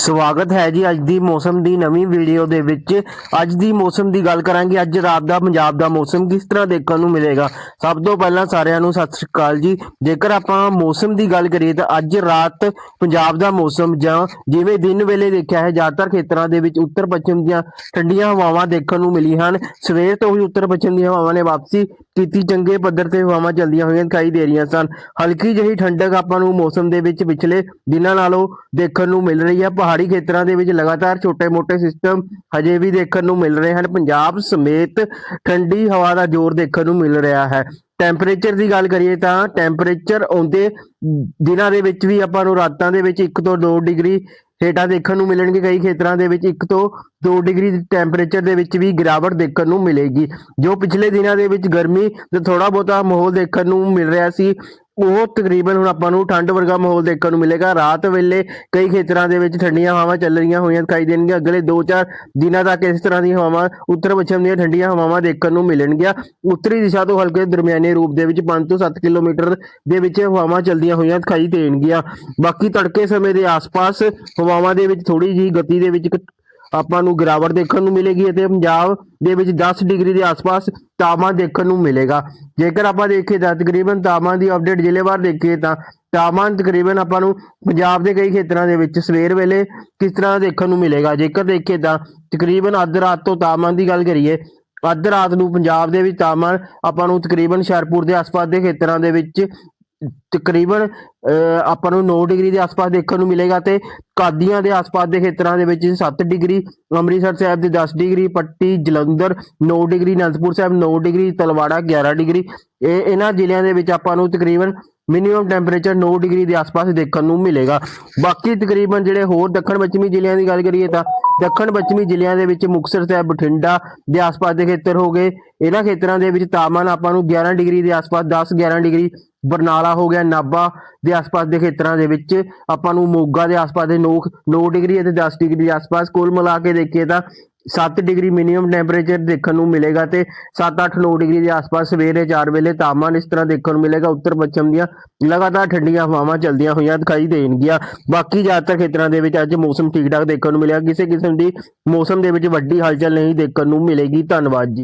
ਸਵਾਗਤ ਹੈ ਜੀ ਅੱਜ ਦੀ ਮੌਸਮ ਦੀ ਨਵੀਂ ਵੀਡੀਓ ਦੇ ਵਿੱਚ। ਅੱਜ ਦੀ ਮੌਸਮ ਦੀ ਗੱਲ ਕਰਾਂਗੇ। ਅੱਜ ਰਾਤ ਦਾ ਪੰਜਾਬ ਦਾ ਮੌਸਮ ਕਿਸ ਤਰ੍ਹਾਂ ਦੇਖਣ ਨੂੰ ਮਿਲੇਗਾ? ਸਭ ਤੋਂ ਪਹਿਲਾਂ ਸਾਰਿਆਂ ਨੂੰ ਸਤਿ ਸ਼੍ਰੀ ਅਕਾਲ ਜੀ। ਜੇਕਰ ਆਪਾਂ ਮੌਸਮ ਦੀ ਗੱਲ ਕਰੀਏ ਤਾਂ ਅੱਜ ਰਾਤ ਪੰਜਾਬ ਦਾ ਮੌਸਮ ਜਾਂ ਜਿਵੇਂ ਦਿਨ ਵੇਲੇ ਦੇਖਿਆ ਹੈ, ਜ਼ਿਆਦਾਤਰ ਖੇਤਰਾਂ ਦੇ ਵਿੱਚ ਉੱਤਰ ਪੱਛਮ ਦੀਆਂ ਠੰਡੀਆਂ ਹਵਾਵਾਂ ਦੇਖਣ ਨੂੰ ਮਿਲੀ ਹਨ। ਸਵੇਰ ਤੋਂ ਹੀ ਉੱਤਰ ਪੱਛਮ ਦੀਆਂ ਹਵਾਵਾਂ ਨੇ ਵਾਪਸੀ ਕੀਤੀ। ਚੰਗੇ ਪੱਧਰ ਤੇ ਹਵਾਵਾਂ ਚੱਲਦੀਆਂ ਹੋਈਆਂ ਦਿਖਾਈ ਦੇ ਰਹੀਆਂ ਸਨ। ਹਲਕੀ ਜਿਹੀ ਠੰਡਕ ਆਪਾਂ ਨੂੰ ਮੌਸਮ ਦੇ ਵਿੱਚ ਪਿਛਲੇ ਦਿਨਾਂ ਨਾਲੋਂ ਦੇਖਣ ਨੂੰ ਮਿਲ ਰਹੀ ਹੈ। ਪਹਾੜੀ ਖੇਤਰਾਂ ਦੇ ਵਿੱਚ ਲਗਾਤਾਰ ਛੋਟੇ-ਮੋਟੇ ਸਿਸਟਮ ਹਜੇ ਵੀ ਦੇਖਣ ਨੂੰ ਮਿਲ ਰਹੇ ਹਨ। ਪੰਜਾਬ ਸਮੇਤ ਠੰਡੀ ਹਵਾ ਦਾ ਜ਼ੋਰ ਦੇਖਣ ਨੂੰ ਮਿਲ ਰਿਹਾ ਹੈ। ਟੈਂਪਰੇਚਰ ਦੀ ਗੱਲ ਕਰੀਏ ਤਾਂ ਟੈਂਪਰੇਚਰ ਆਉਂਦੇ ਦਿਨਾਂ ਦੇ ਵਿੱਚ ਵੀ ਆਪਾਂ ਨੂੰ ਰਾਤਾਂ ਦੇ ਵਿੱਚ 1 ਤੋਂ 2 ਡਿਗਰੀ ਹੇਠਾਂ ਦੇਖਣ ਨੂੰ ਮਿਲਣਗੇ। ਕਈ ਖੇਤਰਾਂ ਦੇ ਵਿੱਚ 1 ਤੋਂ 2 ਡਿਗਰੀ ਟੈਂਪਰੇਚਰ ਦੇ ਵਿੱਚ ਵੀ ਗਿਰਾਵਟ ਦੇਖਣ ਨੂੰ ਮਿਲੇਗੀ। ਜੋ ਪਿਛਲੇ ਦਿਨਾਂ ਦੇ ਵਿੱਚ ਗਰਮੀ ਤੇ ਥੋੜਾ ਬਹੁਤਾ ਮਾਹੌਲ ਦੇਖਣ ਨੂੰ ਮਿਲ ਰਿਹਾ ਸੀ ਉਹ ਤਕਰੀਬਨ ਹੁਣ ਆਪਾਂ ਨੂੰ ਠੰਡ ਵਰਗਾ ਮਾਹੌਲ ਦੇਖਣ ਨੂੰ ਮਿਲੇਗਾ। ਰਾਤ ਵੇਲੇ ਕਈ ਖੇਤਰਾਂ ਦੇ ਵਿੱਚ ਠੰਡੀਆਂ ਹਵਾਵਾਂ ਚੱਲ ਰਹੀਆਂ ਹੋਈਆਂ ਦਿਖਾਈ ਦੇਣਗੀਆਂ। ਅਗਲੇ 2-4 ਦਿਨਾਂ ਤੱਕ ਇਸ ਤਰ੍ਹਾਂ ਦੀਆਂ ਹਵਾਵਾਂ ਉੱਤਰ ਪੱਛਮ ਦੀਆਂ ਠੰਡੀਆਂ ਹਵਾਵਾਂ ਦੇਖਣ ਨੂੰ ਮਿਲਣਗੀਆਂ। ਉੱਤਰੀ ਦਿਸ਼ਾ ਤੋਂ ਹਲਕੇ ਦਰਮਿਆਨੇ ਰੂਪ ਦੇ ਵਿੱਚ 5 ਤੋਂ 7 ਕਿਲੋਮੀਟਰ ਦੇ ਵਿੱਚ ਹਵਾਵਾਂ ਚੱਲਦੀਆਂ ਹੋਈਆਂ ਦਿਖਾਈ ਦੇਣਗੀਆਂ। ਬਾਕੀ ਤੜਕੇ ਸਮੇਂ ਦੇ ਆਸ-ਪਾਸ ਹਵਾਵਾਂ ਦੇ ਵਿੱਚ ਥੋੜੀ ਜਿਹੀ ਗਤੀ ਦੇ ਵਿੱਚ ਆਪਾਂ ਨੂੰ ਗਿਰਾਵਟ ਦੇਖਣ ਨੂੰ ਮਿਲੇਗੀ ਅਤੇ ਪੰਜਾਬ ਦੇ ਵਿੱਚ 10 ਡਿਗਰੀ ਦੇ ਆਸ-ਪਾਸ ਤਾਪਮਾਨ ਦੇਖਣ ਨੂੰ ਮਿਲੇਗਾ। ਜੇਕਰ ਆਪਾਂ ਦੇਖੀਏ ਤਾਂ ਤਕਰੀਬਨ ਤਾਪਮਾਨ ਦੀ ਅਪਡੇਟ ਜ਼ਿਲ੍ਹੇਵਾਰ ਦੇਖੀਏ ਤਾਂ ਤਾਪਮਾਨ ਤਕਰੀਬਨ ਆਪਾਂ ਨੂੰ ਪੰਜਾਬ ਦੇ ਕਈ ਖੇਤਰਾਂ ਦੇ ਵਿੱਚ ਸਵੇਰ ਵੇਲੇ ਕਿਸ ਤਰ੍ਹਾਂ ਦੇਖਣ ਨੂੰ ਮਿਲੇਗਾ। ਜੇਕਰ ਦੇਖੀਏ ਤਾਂ ਤਕਰੀਬਨ ਅੱਧ ਰਾਤ ਤੋਂ ਤਾਪਮਾਨ ਦੀ ਗੱਲ ਕਰੀਏ, ਅੱਧ ਰਾਤ ਨੂੰ ਪੰਜਾਬ ਦੇ ਵਿੱਚ ਤਾਪਮਾਨ ਆਪਾਂ ਨੂੰ ਤਕਰੀਬਨ ਹੁਸ਼ਿਆਰਪੁਰ ਦੇ ਆਸ-ਪਾਸ ਦੇ ਖੇਤਰਾਂ ਦੇ ਵਿੱਚ ਤਕਰੀਬਨ ਆਪਾਂ ਨੂੰ 9 ਡਿਗਰੀ ਦੇ ਆਸ-ਪਾਸ ਦੇਖਣ ਨੂੰ ਮਿਲੇਗਾ ਤੇ ਕਾਦੀਆਂ ਦੇ ਆਸ-ਪਾਸ ਦੇ ਖੇਤਰਾਂ ਦੇ ਵਿੱਚ 7 ਡਿਗਰੀ, ਅੰਮ੍ਰਿਤਸਰ ਸਾਹਿਬ ਦੇ 10 degree, Patti, Jalandhar 9 degree, Anandpur Sahib 9 degree, Talwara 11 degree. ਇਹ ਇਹਨਾਂ ਜ਼ਿਲ੍ਹਿਆਂ ਦੇ ਵਿੱਚ ਆਪਾਂ ਨੂੰ ਤਕਰੀਬਨ ਮਿਨੀਮਮ ਟੈਂਪਰੇਚਰ 9 ਡਿਗਰੀ ਦੇ ਆਸ-ਪਾਸ ਦੇਖਣ ਨੂੰ ਮਿਲੇਗਾ। ਬਾਕੀ ਤਕਰੀਬਨ ਜਿਹੜੇ ਹੋਰ ਦੱਖਣ ਪੱਛਮੀ ਜ਼ਿਲ੍ਹਿਆਂ ਦੀ ਗੱਲ ਕਰੀਏ ਤਾਂ ਦੱਖਣ ਪੱਛਮੀ ਜ਼ਿਲ੍ਹਿਆਂ ਦੇ ਵਿੱਚ ਮੁਕਤਸਰ ਸਾਹਿਬ, ਬਠਿੰਡਾ ਦੇ ਆਸ-ਪਾਸ ਦੇ ਖੇਤਰ ਹੋ ਗਏ। ਇਹਨਾਂ ਖੇਤਰਾਂ ਦੇ ਵਿੱਚ ਤਾਪਮਾਨ ਆਪਾਂ ਨੂੰ 11 ਡਿਗਰੀ ਦੇ ਆਸ-ਪਾਸ 10 11 ਡਿਗਰੀ ਬਰਨਾਲਾ ਹੋ ਗਿਆ, ਨਾਭਾ ਦੇ ਆਸ-ਪਾਸ ਦੇ ਖੇਤਰਾਂ ਦੇ ਵਿੱਚ। ਆਪਾਂ ਨੂੰ ਮੋਗਾ ਦੇ ਆਸ-ਪਾਸ ਦੇ 9 9 ਡਿਗਰੀ ਅਤੇ 10 ਡਿਗਰੀ ਦੇ ਆਸ-ਪਾਸ। ਕੁੱਲ ਮਿਲਾ ਕੇ ਦੇਖੀਏ ਤਾਂ 7 ਡਿਗਰੀ ਮਿਨੀਮਮ ਟੈਂਪਰੇਚਰ ਦੇਖਣ ਨੂੰ ਮਿਲੇਗਾ ਤੇ 7 8 9 ਡਿਗਰੀ ਦੇ ਆਸ-ਪਾਸ ਸਵੇਰੇ 4 ਵੇਲੇ ਤਾਪਮਾਨ ਇਸ ਤਰ੍ਹਾਂ ਦੇਖਣ ਨੂੰ ਮਿਲੇਗਾ। ਉੱਤਰ ਪੱਛਮ ਦੀਆਂ ਲਗਾਤਾਰ ਠੰਡੀਆਂ ਹਵਾਵਾਂ ਚੱਲਦੀਆਂ ਹੋਈਆਂ ਦਿਖਾਈ ਦੇਣਗੀਆਂ। ਬਾਕੀ ਜ਼ਿਆਦਾਤਰ ਖੇਤਰਾਂ ਦੇ ਵਿੱਚ ਅੱਜ ਮੌਸਮ ਠੀਕ ਠਾਕ ਦੇਖਣ ਨੂੰ ਮਿਲਿਆ। ਕਿਸੇ ਕਿਸਮ ਦੀ ਮੌਸਮ ਦੇ ਵਿੱਚ ਵੱਡੀ ਹਲਚਲ ਨਹੀਂ ਦੇਖਣ ਨੂੰ ਮਿਲੇਗੀ। ਧੰਨਵਾਦ ਜੀ।